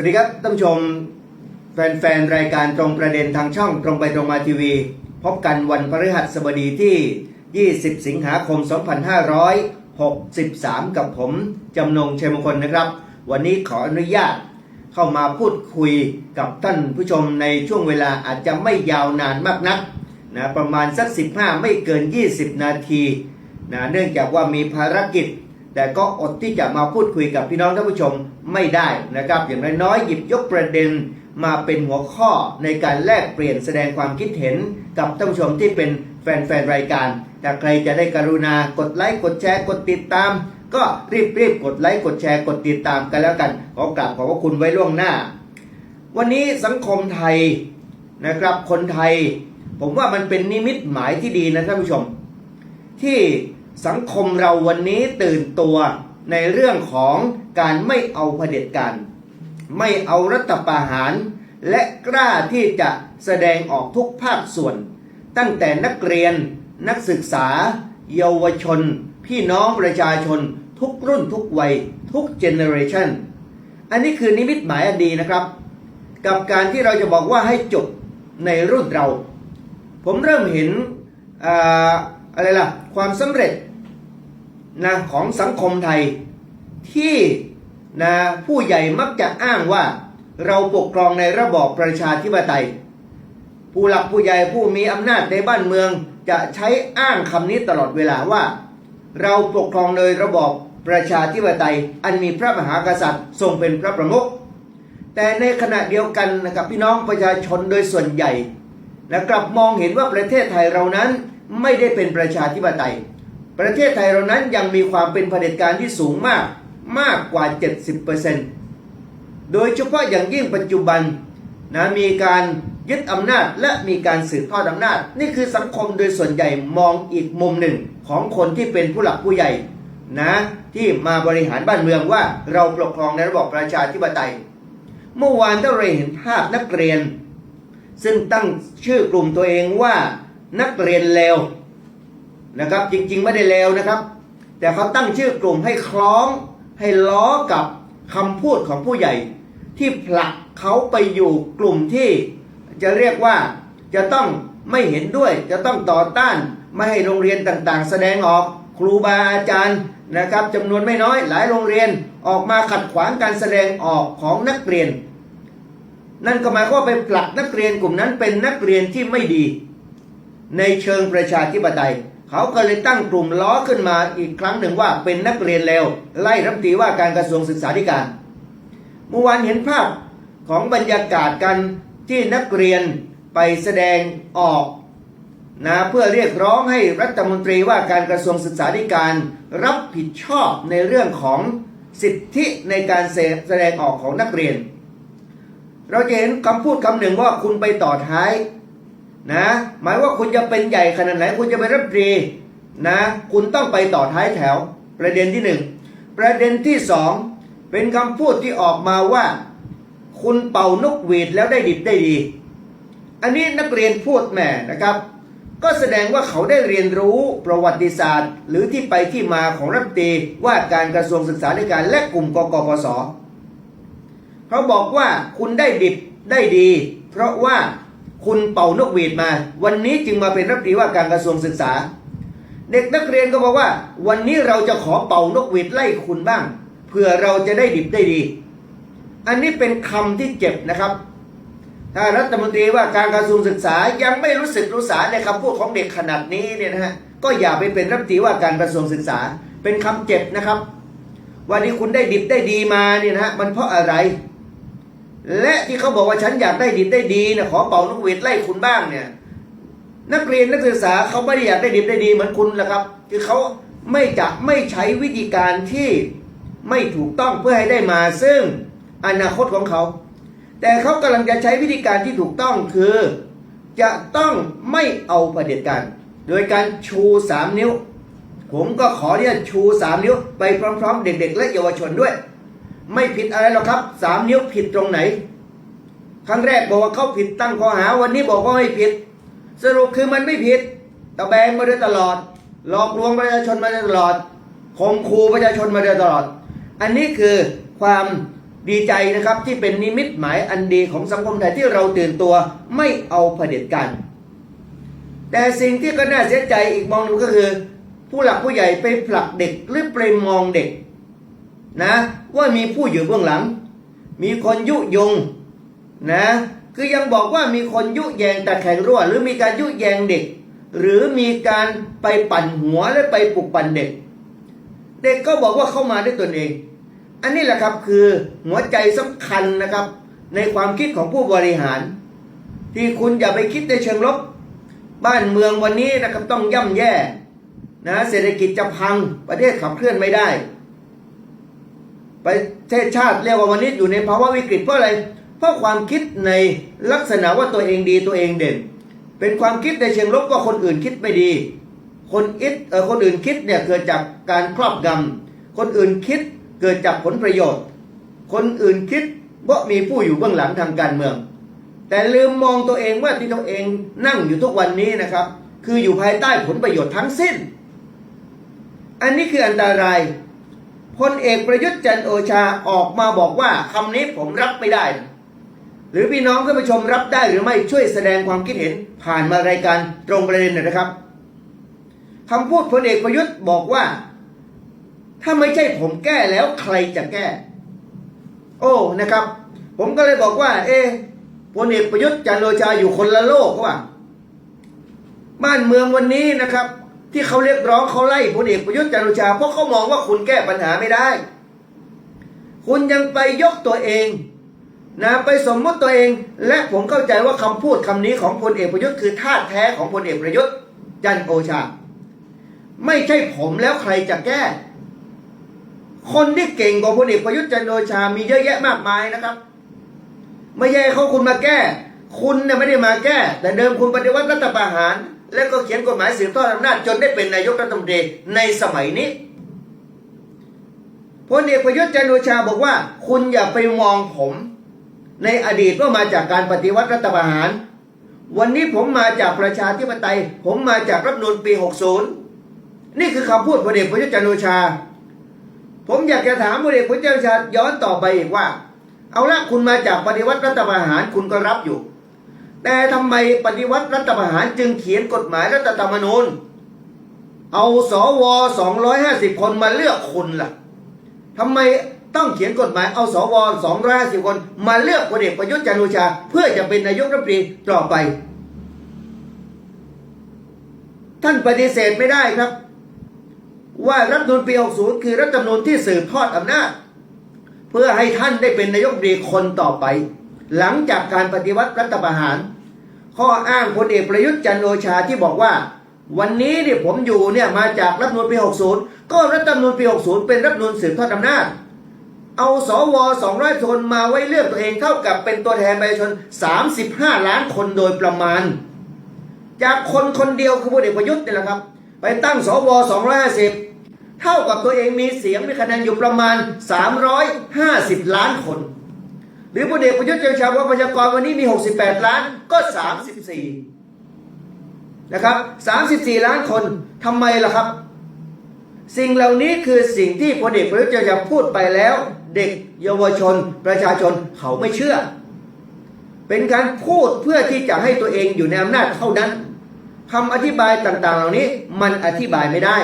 วัสดีครับท่านผู้ชมแฟนๆ รายการตรงประเด็นทางช่องตรงไปตรงมาทีวี พบกันวันพฤหัสบดีที่ 20 สิงหาคม 2563 กับผมจำนงเชยมงคลนะครับ วันนี้ขออนุญาตเข้ามาพูดคุยกับท่านผู้ชมในช่วงเวลาอาจจะไม่ยาวนานมากนักนะประมาณสัก 15 ไม่เกิน 20 นาทีนะเนื่องจากว่ามีภารกิจ แต่ก็อดที่จะมาพูดคุยกับพี่น้องท่านผู้ชมไม่ได้นะครับ อย่างน้อยๆหยิบยกประเด็นมาเป็นหัวข้อในการแลกเปลี่ยนแสดงความคิดเห็นกับท่านผู้ชมที่เป็นแฟนๆรายการถ้าใครจะได้กรุณากดไลค์กดแชร์กดติดตาม ก็รีบๆกดไลค์กดแชร์กดติดตามกันแล้วกันขอกราบขอบพระคุณไว้ล่วงหน้า วันนี้สังคมไทยนะครับคนไทย ผมว่ามันเป็นนิมิตหมายที่ดีนะท่านผู้ชม ที่ สังคมเราวันนี้ตื่นตัวในเรื่องของการไม่เอาเผด็จการไม่เอารัฐประหาร และกล้าที่จะแสดงออกทุกภาคส่วน ตั้งแต่นักเรียนนักศึกษา เยาวชน พี่น้องประชาชน ทุกรุ่นทุกวัย ทุกเจเนอเรชันอันนี้คือนิมิตหมายอันดีนะครับ กับการที่เราจะบอกว่าให้จบในรุ่นเรา ผมเริ่มเห็นออะไรล่ะ ความสำเร็จ นะของสังคมไทยที่นะผู้ใหญ่มักจะอ้างว่าเราปกครองในระบอบประชาธิปไตย ผู้หลักผู้ใหญ่ผู้มีอำนาจในบ้านเมืองจะใช้อ้างคำนี้ตลอดเวลาว่า เราปกครองโดยระบอบประชาธิปไตย อันมีพระมหากษัตริย์ทรงเป็นพระประมุขแต่ในขณะเดียวกันนะครับพี่น้องประชาชนโดยส่วนใหญ่และกลับมองเห็นว่าประเทศไทยเรานั้นไม่ได้เป็นประชาธิปไตย ประเทศไทยเรานั้นยังมีความเป็นเผด็จการที่สูงมากมากกว่า 70%โดยเฉพาะอย่างยิ่งปัจจุบันนะมีการยึดอำนาจและมีการสืบทอดอำนาจ นี่คือสังคมโดยส่วนใหญ่มองอีกมุมหนึ่งของคนที่เป็นผู้หลักผู้ใหญ่นะที่มาบริหารบ้านเมืองว่าเราปกครองในระบอบประชาธิปไตย เมื่อวานเราเห็นภาพนักเรียน ซึ่งตั้งชื่อกลุ่มตัวเองว่านักเรียนเลว นะครับ จริง ๆ ไม่ได้เลวนะครับ แต่เขาตั้งชื่อกลุ่มให้คล้องให้ล้อกับคำพูดของผู้ใหญ่ ที่ผลักเขาไปอยู่กลุ่มที่จะเรียกว่าจะต้องไม่เห็นด้วย จะต้องต่อต้านไม่ให้โรงเรียนต่างๆ แสดงออกครูบาอาจารย์นะครับจำนวนไม่น้อยหลายโรงเรียนออกมาขัดขวางการแสดงออกของนักเรียน นั่นก็หมายความว่าไปผลักนักเรียนกลุ่มนั้นเป็นนักเรียนที่ไม่ดี ในเชิงประชาธิปไตย เขาก็เลยตั้งกลุ่มล้อขึ้นมาอีกครั้งหนึ่งว่าเป็นนักเรียนเลวไล่รัฐมนตรีว่าการกระทรวงศึกษาธิการ เมื่อวานเห็นภาพของบรรยากาศกันที่นักเรียนไปแสดงออกนะเพื่อเรียกร้องให้รัฐมนตรีว่าการกระทรวงศึกษาธิการรับผิดชอบในเรื่องของสิทธิในการแสดงออกของนักเรียน เราจะเห็นคำพูดคำหนึ่งว่าคุณไปต่อท้าย นะหมายว่าคุณจะเป็นใหญ่ขนาดไหนคุณจะเป็นรัฐมนตรีนะคุณต้องไปต่อท้ายแถว ประเด็นที่หนึ่งประเด็นที่สองเป็นคำพูดที่ออกมาว่า คุณเป่านกหวีดแล้วได้ดิบได้ดี อันนี้นักเรียนพูดแหม่นะครับ ก็แสดงว่าเขาได้เรียนรู้ประวัติศาสตร์ หรือที่ไปที่มาของรัฐมนตรีว่าการกระทรวงศึกษาธิการและกลุ่มกกปสเขาบอกว่าคุณได้ดิบได้ดี เพราะว่า คุณเป่านกหวีดมา วันนี้จึงมาเป็นรัฐมนตรีว่าการกระทรวงศึกษา เด็กนักเรียนก็บอกว่า วันนี้เราจะขอเป่านกหวีดไล่คุณบ้างเพื่อเราจะได้ดิบได้ดี อันนี้เป็นคำที่เจ็บนะครับ ถ้ารัฐมนตรีว่าการกระทรวงศึกษายังไม่รู้สึกรู้สาในคำพูดของเด็กขนาดนี้เนี่ยนะฮะก็อย่าไปเป็นรัฐมนตรีว่าการกระทรวงศึกษา เป็นคำเจ็บนะครับ วันนี้คุณได้ดิบได้ดีมาเนี่ยนะฮะมันเพราะอะไร และที่เขาบอกว่าฉันอยากได้ดิบได้ดีนะขอเป่านกหวีดไล่คุณบ้างเนี่ย นักเรียนนักศึกษาเขาไม่ได้อยากได้ดิบได้ดีเหมือนคุณแหละครับ คือเขาไม่จะไม่ใช้วิธีการที่ไม่ถูกต้องเพื่อให้ได้มาซึ่งอนาคตของเขา แต่เขากำลังจะใช้วิธีการที่ถูกต้องคือ จะต้องไม่เอาประเด็จการโดยการชูสามนิ้ว ผมก็ขอเนี่ยชูสามนิ้วไปพร้อม ๆ เด็ก ๆ และเยาวชนด้วย ไม่ผิดอะไรหรอกครับสามนิ้วผิดตรงไหน ครั้งแรกบอกว่าเขาผิดตั้งข้อหาวันนี้บอกว่าไม่ผิด สรุปคือมันไม่ผิดตะแบงมาโดยตลอด หลอกลวงประชาชนมาโดยตลอดข่มขู่ประชาชนมาโดยตลอด อันนี้คือความดีใจนะครับที่เป็นนิมิตหมายอันดีของสังคมไทยที่เราตื่นตัวไม่เอาเผด็จการแต่สิ่งที่ก็น่าเสียใจอีกมองหนึงก็คือ ผู้หลักผู้ใหญ่ไปผลักเด็กหรือไปมองเด็ก นะว่ามีผู้อยู่เบื้องหลัง มีคนยุยงนะคือยังบอกว่ามีคนยุแยงตะแคงรั่ว หรือมีการยุแยงเด็ก หรือมีการไปปั่นหัวและไปปลุกปั่นเด็ก เด็กก็บอกว่าเข้ามาด้วยตนเอง อันนี้แหละครับคือหัวใจสำคัญนะครับ ในความคิดของผู้บริหาร ที่คุณอย่าไปคิดในเชิงลบ บ้านเมืองวันนี้นะครับต้องย่ำแย่นะเศรษฐกิจจะพังประเทศขับเคลื่อนไม่ได้ ประเทศชาติเรียกว่าวันนี้อยู่ในภาวะวิกฤตเพราะอะไร เพราะความคิดในลักษณะว่าตัวเองดีตัวเองเด่น เป็นความคิดในเชิงลบว่าคนอื่นคิดไม่ดี คนอิดเออคนอื่นคิดเนี่ยเกิดจากการครอบงำคนอื่นคิดเกิดจากผลประโยชน์ คนอื่นคิดว่ามีผู้อยู่เบื้องหลังทางการเมือง แต่ลืมมองตัวเองว่าที่ตัวเองนั่งอยู่ทุกวันนี้นะครับ คืออยู่ภายใต้ผลประโยชน์ทั้งสิ้น อันนี้คืออันตราย พลเอกประยุทธ์จันโอชาออกมาบอกว่าคำนี้ผมรับไม่ได้ หรือพี่น้องท่านผู้ชมรับได้หรือไม่ช่วยแสดงความคิดเห็นผ่านมารายการตรงประเด็นหน่อยนะครับคำพูดพลเอกประยุทธ์บอกว่า ถ้าไม่ใช่ผมแก้แล้วใครจะแก้ โอ้นะครับ ผมก็เลยบอกว่า เอพลเอกประยุทธ์จันโอชาอยู่คนละโลกว่าบ้านเมืองวันนี้นะครับ ที่เขาเรียกร้องเขาไล่พลเอกประยุทธ์จันทร์โอชาเพราะเขามองว่าคุณแก้ปัญหาไม่ได้ คุณยังไปยกตัวเองนะไปสมมติตัวเอง และผมเข้าใจว่าคำพูดคำนี้ของพลเอกประยุทธ์คือท่าแท้ของพลเอกประยุทธ์จันโอชา ไม่ใช่ผมแล้วใครจะแก้ คนที่เก่งกว่าพลเอกประยุทธ์จันโอชา มีเยอะแยะมากมายนะครับ ไม่ใช่เขาคุณมาแก้ คุณเนี่ยไม่ได้มาแก้ แต่เดิมคุณปฏิวัติรัฐประหาร แล้วก็เขียนกฎหมายสืบทอดอำนาจจนได้เป็นนายกรัฐมนตรีในสมัยนี้พลเอกประยุทธ์จันโอชาบอกว่า คุณอย่าไปมองผม ในอดีตว่ามาจากการปฏิวัติรัฐประหาร วันนี้ผมมาจากประชาธิปไตย ผมมาจากรัฐนูญปี 60 นี่คือคำพูดพลเอกประยุทธ์จันโอชา ผมอยากจะถามพลเอกประยุทธ์จันโอชาย้อนต่อไปอีกว่า เอาละคุณมาจากปฏิวัติรัฐประหารคุณก็รับอยู่ แต่ทำไมปฏิวัติรัฐประหารจึงเขียนกฎหมายรัฐธรรมนูญ เอาสว250คนมาเลือกคุณล่ะทำไมต้องเขียนกฎหมายเอาสว250คน มาเลือกพลเอกประยุทธ์จันทร์โอชา เพื่อจะเป็นนายกรัฐมนตรีต่อไป ท่านปฏิเสธไม่ได้ครับ ว่ารัฐธรรมนูญปี 60 คือรัฐธรรมนูญที่สืบทอดอำนาจ เพื่อให้ท่านได้เป็นนายกรัฐมนตรีคนต่อไป หลังจากการปฏิวัติรัฐประหาร ข้ออ้างพลเอกประยุทธ์จันโอชาที่บอกว่า วันนี้เนี่ยผมอยู่เนี่ยมาจากรัฐธรรมนูญปี 60 ก็รัฐธรรมนูญปี 60 เป็นรัฐมนูญสืบทอดอำนาจ เอาสวอ200คนมาไว้เลือกตัวเองเท่ากับเป็นตัวแทนประชาชน 35 ล้านคนโดยประมาณ จากคนคนเดียวคือพลเอกประยุทธ์นี่แหละครับ ไปตั้งสวอ250เท่ากับตัวเองมีเสียงมีคะแนนอยู่ประมาณ 350 ล้านคน หรือพลเอกประยุทธ์จันทร์ชาว่าประชากรวันนี้มี 68 ล้านก็ 34 นะครับ 34 ล้านคนทำไมล่ะครับ สิ่งเหล่านี้คือสิ่งที่พลเอกประยุทธ์จันทร์ชาพูดไปแล้ว เด็กเยาวชน ประชาชนเขาไม่เชื่อ เป็นการพูดเพื่อที่จะให้ตัวเองอยู่ในอำนาจเท่านั้นคำอธิบายต่างๆ เหล่านี้มันอธิบายไม่ได้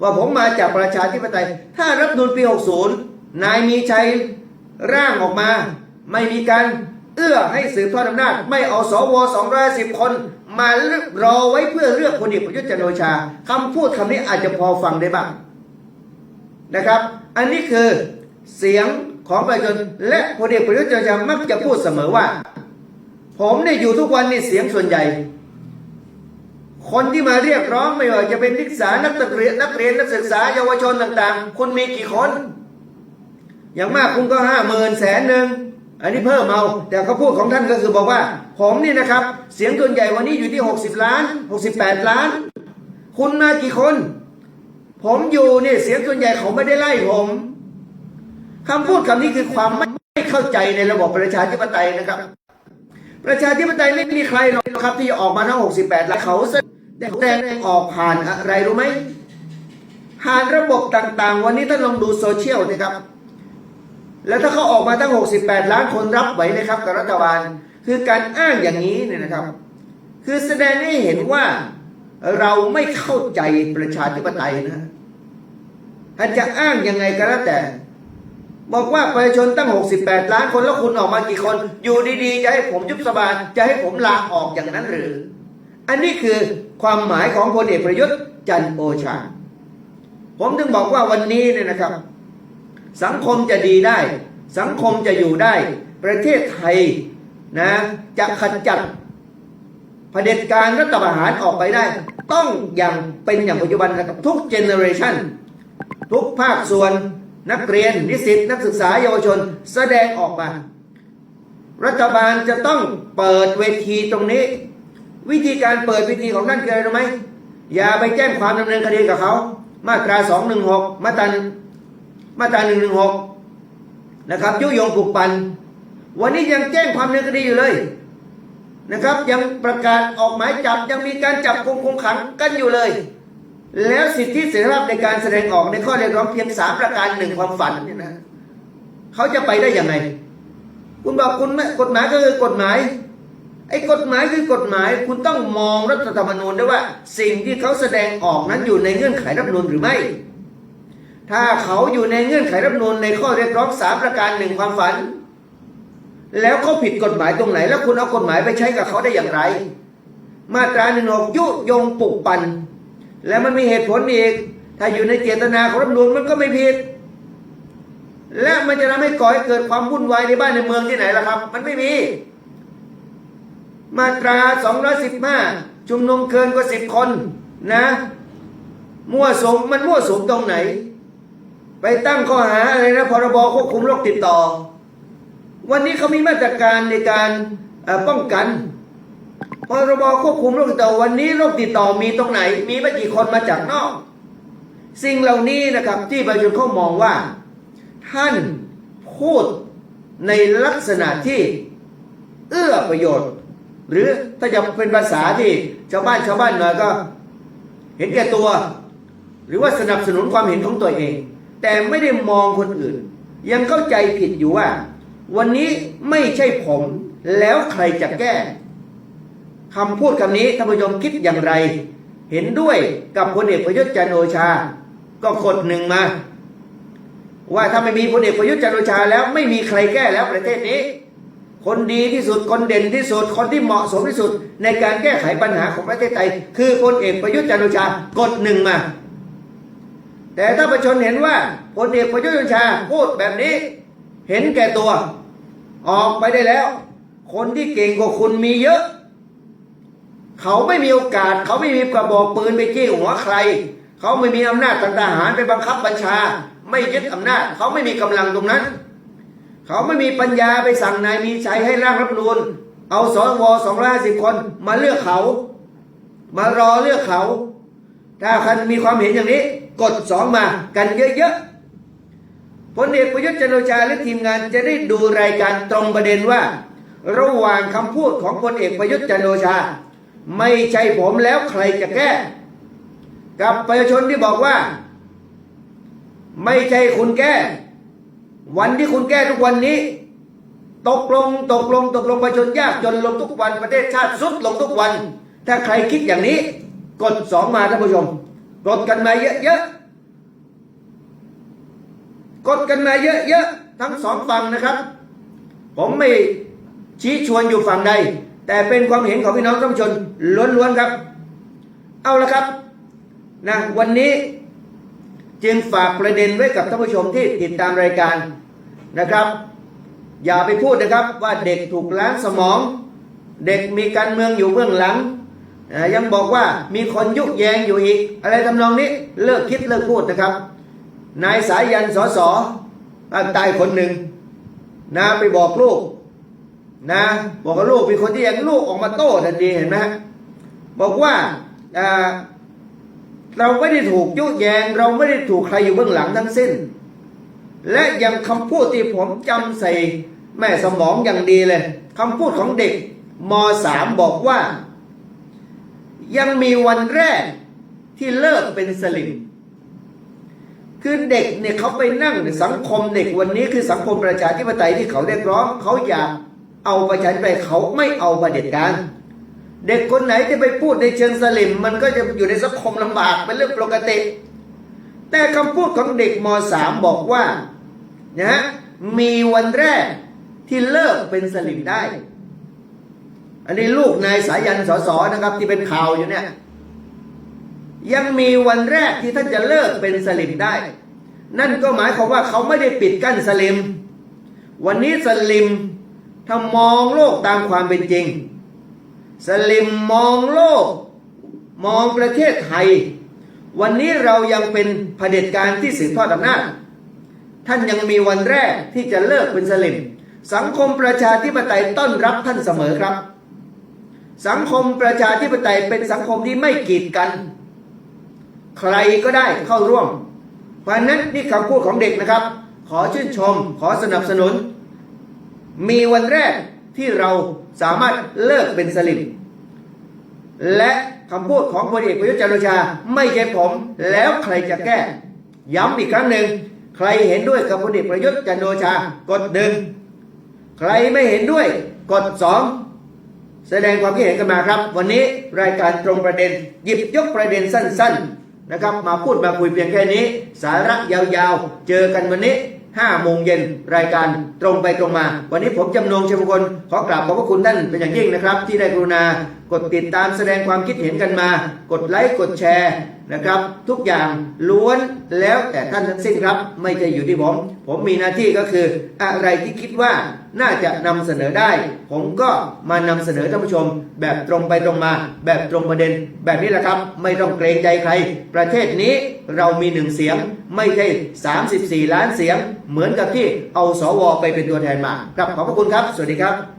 ว่าผมมาจากประชาธิปไตย ถ้ารัฐธรรมนูญปี 60 นายมีชัย ร่างออกมา ไม่มีการเอื้อให้สืบทอดอำนาจ ไม่เอาสว210คน มารอไว้เพื่อเลือกพลเอกประยุทธ์จันทร์โอชาคำพูดคำนี้อาจจะพอฟังได้บ้างนะครับ อันนี้คือเสียงของประชาชนและพลเอกประยุทธ์จันทร์โอชามักจะพูดเสมอว่า ผมเนี่ยอยู่ทุกวันนี่เสียงส่วนใหญ่ คนที่มาเรียกร้องไม่ว่าจะเป็นนักศึกษานักเรียนนักเรียนนักศึกษาเยาวชนต่าง ๆ คุณมีกี่คน อย่างมากคุณก็ห้าหมื่นแสนหนึ่งอันนี้เพิ่มเอา แต่เขาพูดของท่านก็คือบอกว่า ผมนี่นะครับ เสียงส่วนใหญ่วันนี้อยู่ที่ 60 ล้าน 68 ล้าน คุณมากี่คน ผมอยู่เนี่ยเสียงส่วนใหญ่เขาไม่ได้ไล่ผมคำพูดคำนี้คือความไม่เข้าใจในระบบประชาธิปไตยนะครับ ประชาธิปไตยไม่มีใครหรอกครับ ที่ออกมาทั้ง 68ล้านเขาแสดงออกผ่านอะไรรู้ไหมผ่านระบบต่าง ๆ วันนี้ท่านลองดูโซเชียลนะครับ แล้วถ้าเขาออกมาตั้ง 68 ล้านคนรับไหวเลยครับกับรัฐบาล คือการอ้างอย่างนี้เนี่ยนะครับ คือแสดงให้เห็นว่าเราไม่เข้าใจประชาธิปไตยนะท่านจะอ้างยังไงก็แล้วแต่ บอกว่าประชาชนตั้ง 68 ล้านคนแล้วคุณออกมากี่คน อยู่ดีๆ จะให้ผมยุบสภาจะให้ผมลาออกอย่างนั้นหรือ อันนี้คือความหมายของพลเอกประยุทธ์จันโอชา ผมถึงบอกว่าวันนี้เนี่ยนะครับ สังคมจะดีได้ สังคมจะอยู่ได้ ประเทศไทยนะจะขจัดเผด็จการรัฐประหารออกไปได้ ต้องอย่างเป็นอย่างปัจจุบันนะครับทุกเจเนอเรชันทุกภาคส่วนนักเรียน นิสิตนักศึกษาเยาวชนแสดงออกมา รัฐบาลจะต้องเปิดเวทีตรงนี้ วิธีการเปิดเวทีของท่านคืออะไรรู้ไหมอย่าไปแจ้งความดำเนินคดีกับเขา มาตรา 216 มาตรา มาตรา116นะครับยุยงปลุกปั่นวันนี้ยังแจ้งความเนินคดีอยู่เลยนะครับ ยังประกาศออกหมายจับยังมีการจับคุมคุมขังกันอยู่เลย แล้วสิทธิเสรีภาพในการแสดงออกในข้อเรียกร้องเพียงสามประการหนึ่งความฝันเนี่ยนะเขาจะไปได้อยังไงคุณบอกคุณกฎหมายก็คือกฎหมายไอ้กฎหมายคือกฎหมาย คุณต้องมองรัฐธรรมนูญด้วยว่า สิ่งที่เขาแสดงออกนั้นอยู่ในเงื่อนไขรัฐธรรมนูญหรือไม่ ถ้าเขาอยู่ในเงื่อนไขรัฐธรรมนูญในข้อเรียกร้องสามประการหนึ่งความฝัน แล้วเขาผิดกฎหมายตรงไหน แล้วคุณเอากฎหมายไปใช้กับเขาได้อย่างไร มาตราหนึ่งหกยุยงปลุกปั่นและมันมีเหตุผลอีก ถ้าอยู่ในเจตนาของรัฐธรรมนูญมันก็ไม่ผิด และมันจะทำให้ก่อให้เกิดความวุ่นวายในบ้านในเมืองที่ไหนล่ะครับ มันไม่มี มาตรา215ชุมนุมเกินกว่า10คนนะ มั่วสุมมันมั่วสุมตรงไหน ไปตั้งข้อหาอะไรนะพรบควบคุมโรคติดต่อ วันนี้เขามีมาตรการในการป้องกันพรบควบคุมโรคติดต่อวันนี้โรคติดต่อมีตรงไหน มีไม่กี่คนมาจากนอก สิ่งเหล่านี้นะครับที่ประชาชนเขามองว่า ท่านพูดในลักษณะที่เอื้อประโยชน์ หรือถ้าจะเป็นภาษาที่ชาวบ้านชาวบ้านหน่อยก็ เห็นแก่ตัว หรือว่าสนับสนุนความเห็นของตัวเอง แต่ไม่ได้มองคนอื่น ยังเข้าใจผิดอยู่ว่า วันนี้ไม่ใช่ผมแล้วใครจะแก้คำพูดคำนี้ท่านผู้ชมคิดอย่างไร เห็นด้วยกับพลเอกประยุทธ์จันโอชา ก็กดหนึ่งมา ว่าถ้าไม่มีพลเอกประยุทธ์จันโอชาแล้วไม่มีใครแก้แล้วประเทศนี้ คนดีที่สุดคนเด่นที่สุดคนที่เหมาะสมที่สุด ในการแก้ไขปัญหาของประเทศไทย คือพลเอกประยุทธ์จันโอชากดหนึ่งมา แต่ถ้าประชาชนเห็นว่าพลเอกประยุทธ์จันทร์โอชาพูดแบบนี้ เห็นแก่ตัว ออกไปได้แล้ว คนที่เก่งกว่าคุณมีเยอะ เขาไม่มีโอกาส เขาไม่มีกระบอกปืนไปจี้หัวใคร เขาไม่มีอำนาจทางทหารไปบังคับบัญชา ไม่ยึดอำนาจ เขาไม่มีกำลังตรงนั้น เขาไม่มีปัญญาไปสั่งนายมีชัยให้ร่างรัฐมนูญเอาสว250คนมาเลือกเขา มารอเลือกเขา ถ้าใครมีความเห็นอย่างนี้ กดสองมากันเยอะๆพลเอกประยุทธ์จันโอชาและทีมงานจะได้ดูรายการตรงประเด็นว่า ระหว่างคำพูดของพลเอกประยุทธ์จันโอชา ไม่ใช่ผมแล้วใครจะแก้ กับประชาชนที่บอกว่า ไม่ใช่คุณแก้ วันที่คุณแก้ทุกวันนี้ ตกลงตกลงตกลงประชาชนยากจนลงทุกวันประเทศชาติสุดลงทุกวัน ถ้าใครคิดอย่างนี้ กดสองมาท่านผู้ชม กดกันมาเยอะๆกดกันมาเยอะๆทั้งสองฝั่งนะครับ ผมไม่ชี้ชวนอยู่ฝั่งใด แต่เป็นความเห็นของพี่น้องท่านผู้ชมล้วนๆครับ เอาละครับนะวันนี้จึงฝากประเด็นไว้กับท่านผู้ชมที่ติดตามรายการนะครับ อย่าไปพูดนะครับว่าเด็กถูกล้างสมอง เด็กมีการเมืองอยู่เบื้องหลัง ยังบอกว่ามีคนยุแยงอยู่อีก อะไรทำนองนี้เลิกคิดเลิกพูดนะครับ นายสายันสอสอภาคใต้คนหนึ่งนะไปบอกลูกนะบอกกับลูกมีคนที่ยังลูกออกมาโต้ทันทีเห็นไหมบอกว่าเราไม่ได้ถูกยุแยง เราไม่ได้ถูกใครอยู่เบื้องหลังทั้งสิ้น และยังคำพูดที่ผมจำใส่แม่สมองอย่างดีเลยคำพูดของเด็กมสามบอกว่า ยังมีวันแรกที่เลิกเป็นสลิมคือเด็กเนี่ยเขาไปนั่งในสังคมเด็กวันนี้คือสังคมประชาธิปไตยที่เขาเรียกร้องเขาอยากเอาประชาธิปไตยเขาไม่เอาประเด็จการเด็กคนไหนที่ไปพูดในเชิงสลิม มันก็จะอยู่ในสังคมลำบากเป็นเรื่องปกติ แต่คำพูดของเด็กม .3 บอกว่านะมีวันแรกที่เลิกเป็นสลิมได้ อันนี้ลูกนายสายันสสนะครับ ที่เป็นข่าวอยู่เนี่ย ยังมีวันแรกที่ท่านจะเลิกเป็นสลิมได้ นั่นก็หมายความว่าเขาไม่ได้ปิดกั้นสลิม วันนี้สลิมถ้ามองโลกตามความเป็นจริง สลิมมองโลก มองประเทศไทย วันนี้เรายังเป็นเผด็จการที่สืบทอดอำนาจท่านยังมีวันแรกที่จะเลิกเป็นสลิมสังคมประชาธิปไตยต้อนรับท่านเสมอครับ สังคมประชาธิปไตยเป็นสังคมที่ไม่กีดกัน ใครก็ได้เข้าร่วม เพราะนั้นนี่คำพูดของเด็กนะครับ ขอชื่นชม ขอสนับสนุน มีวันแรกที่เราสามารถเลิกเป็นสลิมและคำพูดของพลเอกประยุทธ์จันทร์โอชาไม่ใช่ผมแล้วใครจะแก้ ย้ำอีกครั้งหนึ่ง ใครเห็นด้วยกับพลเอกประยุทธ์จันทร์โอชากดหนึ่งใครไม่เห็นด้วยกดสอง แสดงความคิดเห็นกันมาครับ วันนี้รายการตรงประเด็น หยิบยกประเด็นสั้น ๆนะครับ มาพูดมาคุยเพียงแค่นี้ สาระยาวๆ เจอกันวันนี้5โมงเย็นรายการตรงไปตรงมา วันนี้ผมจำนงเชมงคลขอกราบขอบพระคุณท่านเป็นอย่างยิ่งนะครับ ที่ได้กรุณา กดติดตามแสดงความคิดเห็นกันมา กดไลค์กดแชร์นะครับ ทุกอย่างล้วนแล้วแต่ท่านทั้งสิ้นครับ ไม่ใช่อยู่ที่ผม ผมมีหน้าที่ก็คือ อะไรที่คิดว่าน่าจะนำเสนอได้ ผมก็มานำเสนอท่านผู้ชม แบบตรงไปตรงมา แบบตรงประเด็น แบบนี้แหละครับ ไม่ต้องเกรงใจใคร ประเทศนี้เรามีหนึ่งเสียง ไม่ใช่ 34 ล้านเสียง เหมือนกับที่เอาสวไปเป็นตัวแทนมาครับขอบพระคุณครับ สวัสดีครับ